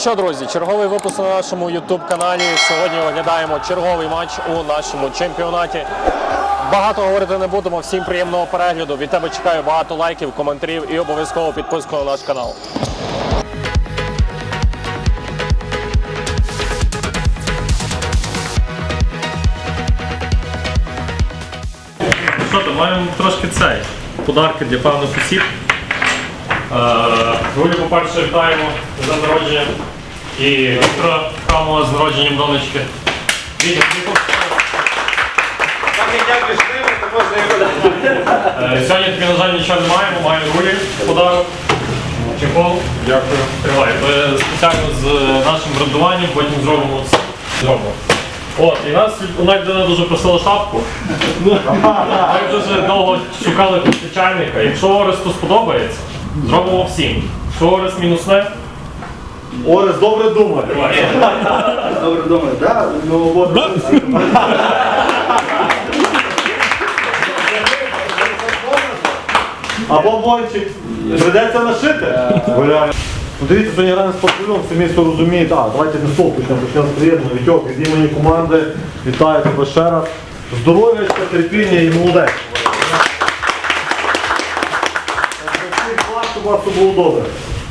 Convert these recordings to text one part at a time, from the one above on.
Що, друзі, черговий випуск на нашому youtube каналі. Сьогодні оглядаємо черговий матч у нашому чемпіонаті. Багато говорити не будемо. Всім приємного перегляду. Від тебе чекаю багато лайків, коментарів і обов'язково підписку на наш канал. Що то, маємо трошки цей подарки для певних осіб. Гулю, по-перше, вітаємо з днем народження. І Віктора Хамова з народженням донечки. Можна. Е, Сьогодні тобі, на жаль, нічого не маємо, маємо Гулі подарок. Чехол. Дякую. Тривай. Ми спеціально з нашим брендуванням, потім зробимо це. Зробимо. От, і нас у нас людина дуже просила шапку. Ми дуже довго шукали постачальника. Якщо Оресту сподобається, зробимо всім. Якщо Орест мінусне, Орес добре думає. Добре думає, да? Ну, от. Або Бойчик. Придеться нашити. Ну, дивіться, сьогодні граємо з патрульом, всі місто розуміє, так, давайте не стол почнемо, почнемо з приємного. Вітьок, від імені команди, вітаю тебе ще раз. Здоров'я, терпіння і молодець. Щоб у вас все було добре.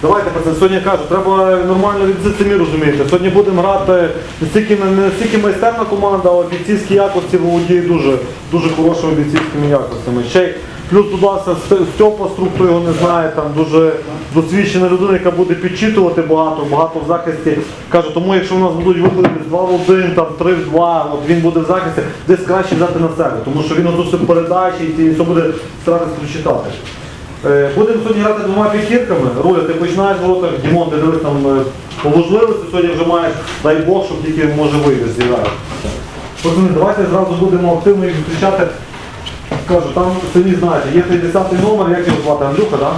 Давайте пацани, сьогодні кажу, треба нормально від самі розумієте. Сьогодні будемо грати не стільки, не стільки майстерна команда, а бійцівські якості володіє дуже, дуже хорошими бійцівськими якостями. Ще плюс додався Ст- Стьопа структу його не знає, там дуже досвідчена людина, яка буде підчитувати багато, багато в захисті. Кажу, тому якщо у нас будуть виходи з 2 в 1, там 3 в 2, от він буде в захисті, десь краще взяти на себе, тому що він отут передачі і все буде старатися прочитати. Е, Будемо сьогодні грати двома п'ятірками. Руля, ти починаєш воротах, Дімон, ти дивись там е, по можливості сьогодні вже маєш, дай Бог, щоб тільки може вийти зіграти. Пацани, давайте зразу будемо активно їх зустрічати. Кажу, там самі знаєте, є 50-й номер, як його звати, Андрюха, так?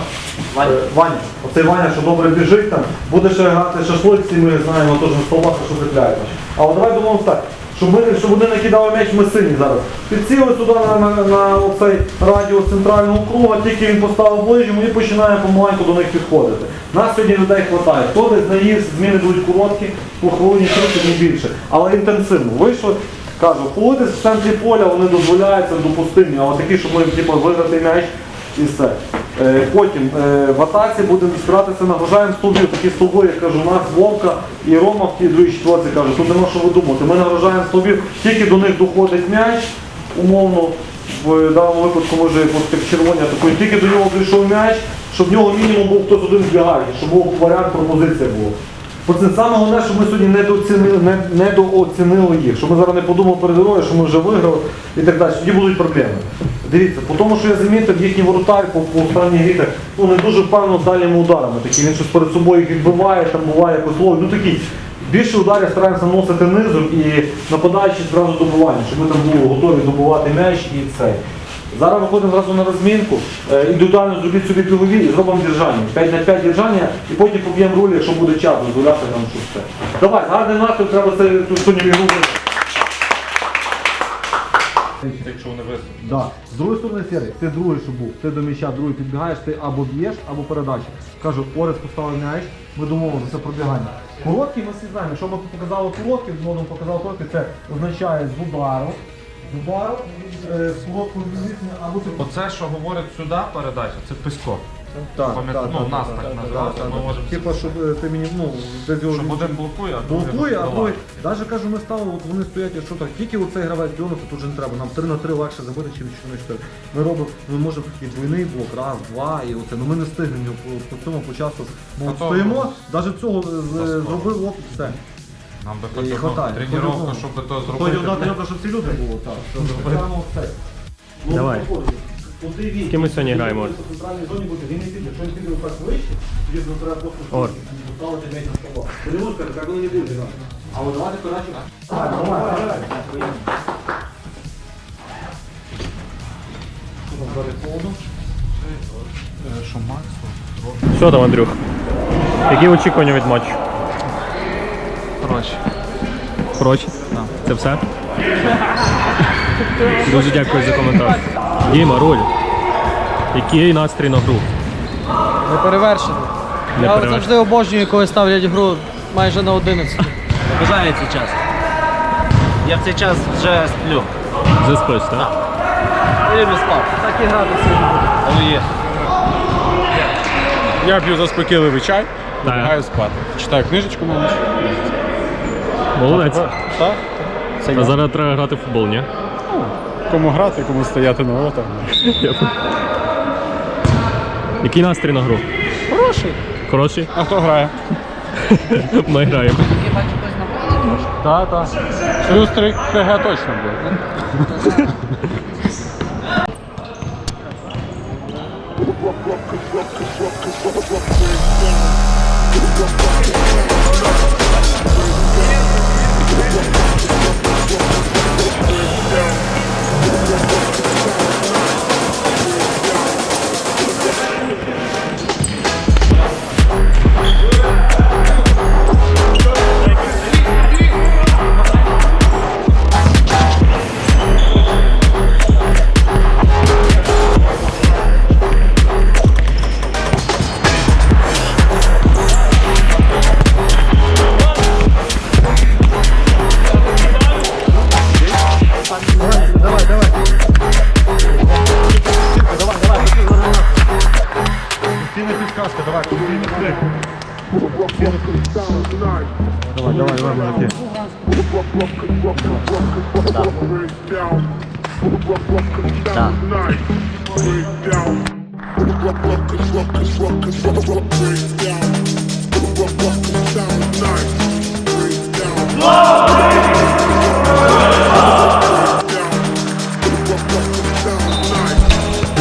Ваня. Ваня. Оцей Ваня, що добре біжить там, буде ще грати шашлик, всі ми знаємо, теж на столбах, що цепляємо. А от давай думаємо так, щоб, ми, щоб вони не кидали м'яч, ми сині зараз. Підсіли сюди на, на, на оцей радіус центрального круга, тільки він поставив ближче, ми починаємо помаленьку до них підходити. Нас сьогодні людей вистачає. Хто десь наїзд, зміни будуть короткі, по хвилині 30 не більше. Але інтенсивно. Вийшло, кажу, ходити в центрі поля вони дозволяються допустимі, а от такі, щоб ми типу, виграти м'яч і все. Е, Потім е, в атаці будемо спиратися на вважаємо стовбів, такі стовби, як кажу, у нас Вовка і Рома в тій другій четверці каже, тут нема що видумати. Ми нагрожаємо стовбів, тільки до них доходить м'яч, умовно, в даному випадку може як червоні атакує, тільки до нього прийшов м'яч, щоб в нього мінімум був хтось один збігаючий, щоб був варіант пропозиція була. Пацан, саме головне, що ми сьогодні недооцінили, не, недооцінили їх, що ми зараз не подумали перед героєм, що ми вже виграли і так далі. Тоді будуть проблеми. Дивіться, по тому, що я замітив, їхній воротар по, по останніх грітах, ну не дуже впевнено дальніми ударами. Такі він щось перед собою відбиває, там буває якось ловить. Ну такі більше ударів стараємося носити низом і нападаючи зразу добування, щоб ми там були готові добувати м'яч і цей. Зараз виходимо зразу на розмінку, е, індивідуально зробіть собі пілові і зробимо держання. 5 на 5 держання і потім поб'ємо рулі, якщо буде час, дозволяти нам щось це. Давай, гарний настрій, треба це сьогодні ігру. Якщо вони висадять. Да. З другої сторони серії, ти другий, що був, ти до м'яча, другий підбігаєш, ти або б'єш, або передача. Кажу, Орес поставив м'яч, ми домовилися це пробігання. Короткий ми всі знаємо, Що ми показали короткий, згодом показали короткий, це означає з удару, з удару, е, з короткою відміснення, або ти Оце, що говорить сюди передача, це писько. Так, Пам'ятаю, ну, нас так називають, ми можемо Типа, щоб е, ти мені, ну, без його... Щоб один блокує, а другий Блокує, а давай. другий. Навіть кажу, ми стали, от вони стоять, якщо так, тільки оцей гравець бьонуса, тут вже не треба. Нам 3 на 3 легше забити, чим 4 на 4. Ми робимо, ми можемо і двойний блок, раз, два, і оце. Ну ми не встигнемо по, по цьому по часу. Та от то- стоїмо, навіть цього з- Безспорно. зробив от все. Нам би І хоч одну хватає. тренування, щоб то Хоч одна тренування, щоб ці люди було, так. Давай. З ким ми сьогодні граємо? Так Ор. сказати, як воно не буде. А от давайте. Так? Е, Макс? Що там, Андрюх? Які очікування від матчу? Коротше. Коротше? Це все? Дуже дякую за коментар. Діма, руль. Який настрій на гру? Неперевершений. Я Неперевершений. завжди обожнюю, коли ставлять гру майже на 11. Бажаю цей час. Я в цей час вже сплю. Вже спиш, так? Я люблю спати. Так і грати сьогодні. Але є. Я п'ю заспокійливий чай, лягаю спати. Читаю книжечку на ніч. Молодець. Так? Це А я. зараз треба грати в футбол, ні? Кому грати, кому стояти на воротах. Який настрій на гру? Хороший. Хороший? А хто грає? Ми граємо. Так, так. Шустрий КГ точно буде.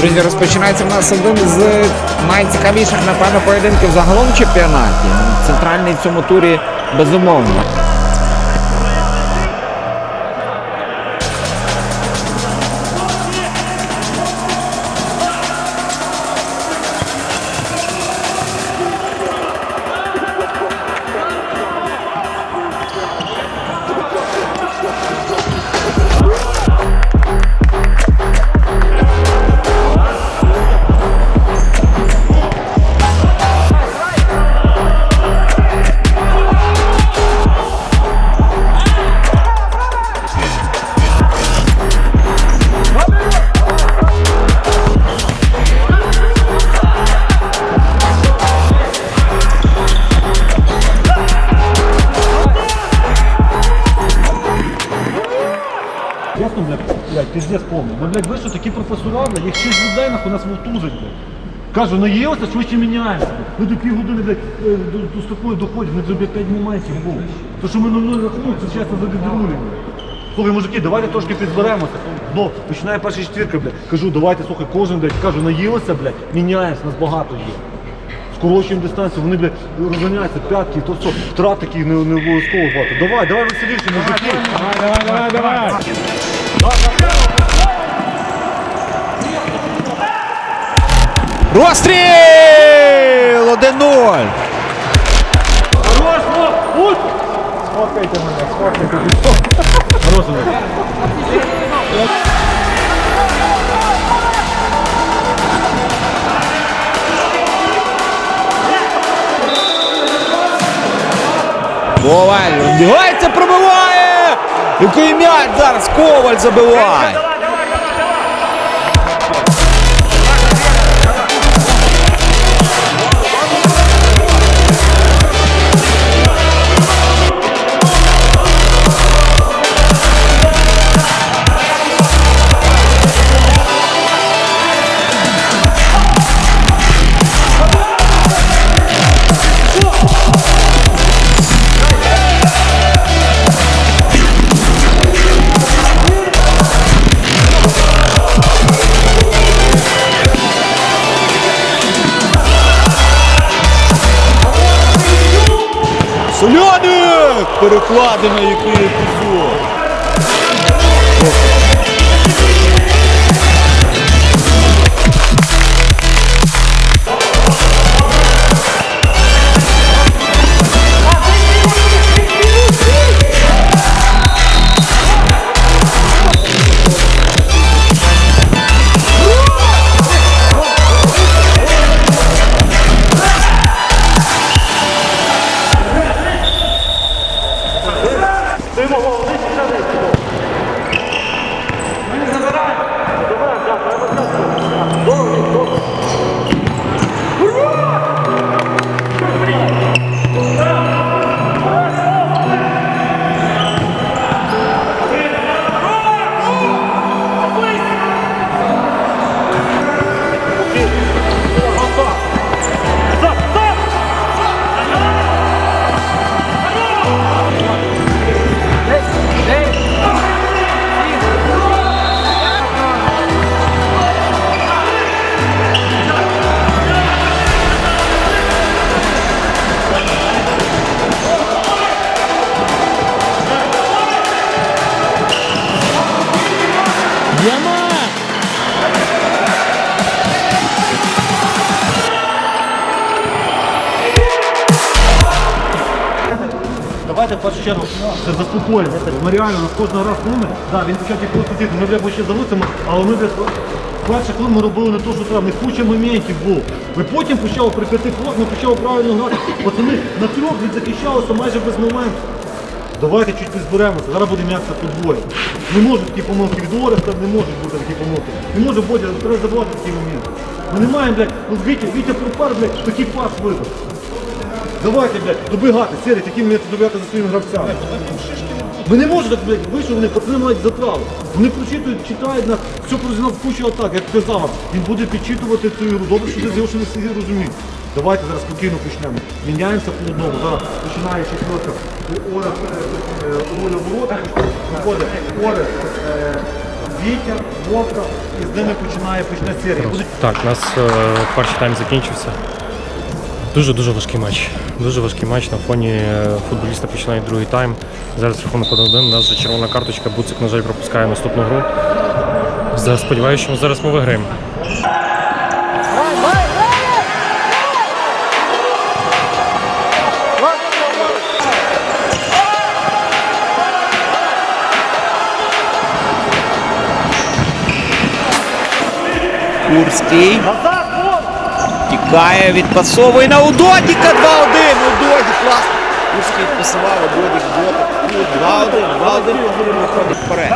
Друзі, розпочинається в нас один з найцікавіших, напевно, поєдинків загалом чемпіонаті. Центральний в цьому турі безумовно. Блядь, пиздец повний. Ми, блядь, ви що, такі професора, блядь, їх шість людей, нахуй нас вовтузить, блядь. Кажу, наїлося, швидше міняємося. Ми до півгодини, блядь, е, до, до такої доходимо, ми вже, п'ять моментів був. То, що ми на нуль рахунок, це чесно за відрулі, Слухай, мужики, давайте трошки підберемося. Ну, починає перша четвірка, блядь. Кажу, давайте, слухай, кожен, блядь, кажу, наїлося, блядь, міняємося, нас багато є. Скорочуємо дистанцію, вони, блядь, розганяються, п'ятки, то все, втрат таких не, не обов'язково багато. Давай, давай веселіше, мужики. Давай, давай, давай. Розстріл! 1-0! Хорош, ну, ут! Сфоткайте мене, сфоткайте. Коваль розбігається, пробиває! Який м'яч зараз Коваль забиває! adını чергу це заспокоїмося. Ми реально нас кожного раз ними, да, він почав просто сидіти, ми бля ще залицями, але ми бля, перше, коли ми робили не то, що треба, них куча моментів було. Ми потім почали при п'яти ми почали правильно грати. Пацани на трьох відзахищалися майже без моментів. Давайте чуть підзберемося, зараз буде м'якся подвоє. Не можуть такі помилки від Ореста, не можуть бути такі помилки. Не може бути, треба забувати такі моменти. Ми не маємо, блядь, ну Вітя, Вітя пропар, блядь, такий пас видав. Давайте, блядь, добігати, серії, такі вміти добігати за своїми гравцями. Ми не можемо так, блядь, вийшов, вони пацани мають затраву. Вони прочитують, читають нас, все прозінав кучу атак, як казав, вам, він буде підчитувати цю ігру. Добре, що ти що не всі розуміють. Давайте зараз спокійно почнемо. Міняємося по одному. Зараз починає четверка. Оре, Оля ворота, виходить Оре, е, Вітя, Вовка, і з ними починає почне серія. Так, у нас е, перший тайм закінчився. Дуже-дуже важкий матч. Дуже важкий матч. На фоні е, футболіста починає другий тайм. Зараз рахунок 1-1. У нас вже червона карточка. Буцик, на жаль, пропускає наступну гру. Сподіваюся, що зараз ми виграємо. Курський. Тікає, відпасовує на Удодіка 2-1. Удодік, класно. Пушки відпасував, Удодік, Удодік. 2-1, 2-1, виходить вперед.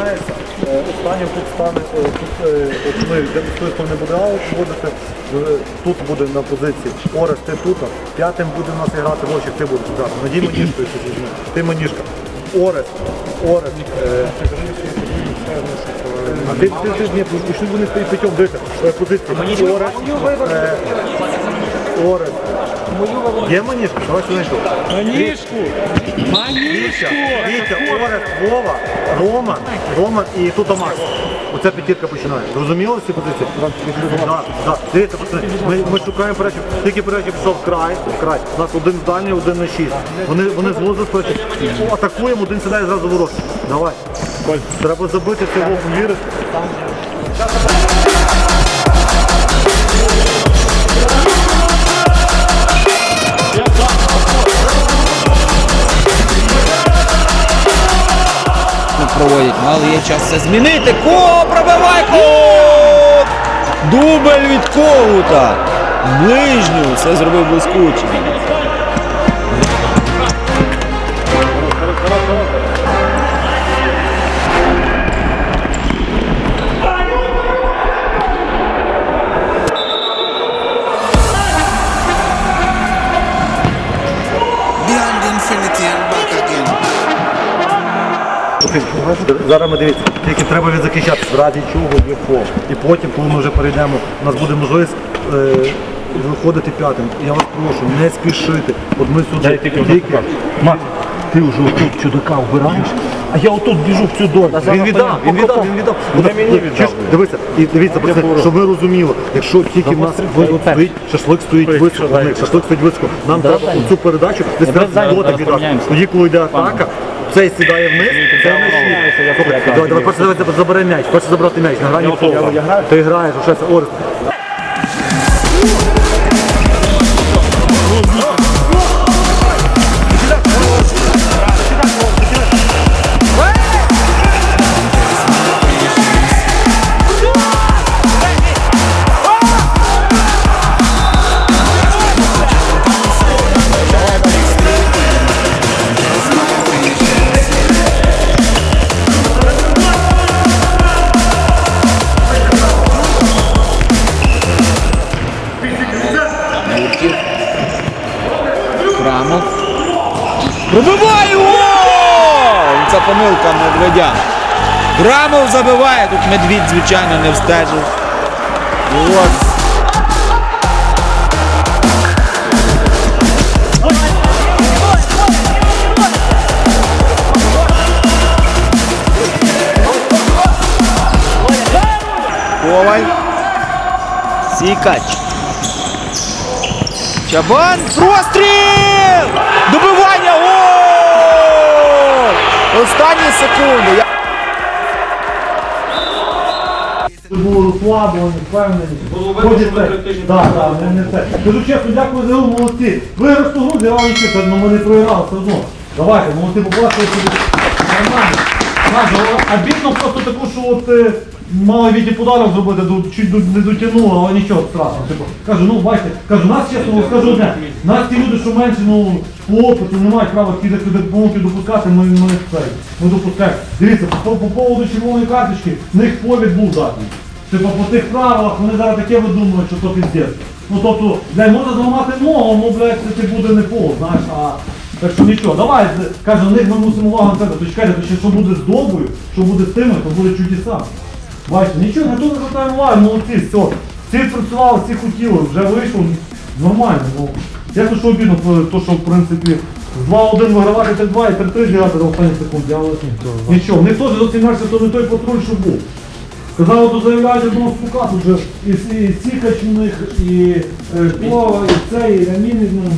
Міняється. Е, Останнім тут стане, е, тут, е, от ми з тої буде аут вводити, е, тут буде на позиції Орес, ти тут, п'ятим буде в нас грати Вовчик, ти будеш грати. Надій Маніжкою. Ти Маніжка. Орес, Орес. а ти, ні, пішли вони стоїть п'ятьом дика. Позиції. Орес, Орес. Є маніжка? Давай сюди знайшов. Маніжку! Маніжку! Вітя, Орес, Вова, Роман, Роман і тут Макс. Оця п'ятірка починає. Зрозуміло всі позиції? Так, так. Дивіться, пацани, ми, ми шукаємо перечів. Тільки перечів пішов край, край. У нас один в дальній, один на шість. Вони, вони звозили перечів. Атакуємо, один сідає зразу ворот. Давай. Треба забити цей вовк вірити. Не проводять, але є час це змінити. Ко, пробиває кут! Дубль від Когута. Ближню. Все зробив блискуче. Зараз ми дивіться, тільки треба відзахищатися, раді чого є. І потім, коли ми вже перейдемо, у нас буде можливість е, виходити п'ятим. Я вас прошу, не спішити. От ми сюди тільки... Макс, ти вже отут чудака вбираєш, а я отут біжу в цю долю. Він віддав, він віддав, він віддав. От, чи ж- Дивися, і дивіться, пацани, щоб ви розуміли, якщо тільки в нас от стоїть, шашлик стоїть високо, них шашлик стоїть високо, нам треба цю передачу десь раз дотик віддати. Тоді, коли йде атака, цей сідає вниз, цей Слухай, Давай, давай, просто давай забирай м'яч, просто забрати м'яч, на грані фолу. Ти граєш, що це Орес. Грамов забиває. Тут медвідь, звичайно, не встежив. От. Сікач. Чабан. Простріл! Добивання! О! Останні секунди. Це було розслаблені, впевнені. Ходять це. Так, так, не, це. Кажу чесно, дякую за його молодці. Ви розтогнули, я вам нічого, ну ми не програли все одно. Давайте, молодці, побачили. Нормально. Знаєш, бідно просто таку, що от е, мали віді подарок зробити, чуть не дотягнуло, але нічого страшного. Типу, кажу, ну бачите, кажу, нас чесно вам скажу одне, нас ті люди, що менше, ну, по опиту не мають права такі помилки допускати, ми, ми, це, ми допускаємо. Дивіться, по, по поводу червоної карточки, в них повід був датний. Типу по тих правилах вони зараз таке видумують, що то піздець. Ну тобто, блядь, можна зламати ногу, ну блядь, це буде не повод, знаєш, а так що нічого, давай, каже, на них ми мусимо увагу на це. То чекайте, то ще що буде з добою, що буде з тими, то буде чудеса. Бачите, нічого, то не звертаємо увагу, молодці, все. Всі працювали, всі хотіли, вже вийшло, нормально. Ну, ясно, що обідно, то що в принципі з 2-1 вигравати 3-2 і 3-3 зіграти до останніх секунд, але нічого. В них теж зовсім інакше, то не той патруль, що був. Казали, то заявляють одного спука, тут же і, і Сікач у них, і е, Клова, і це, і Рамін, і, ну,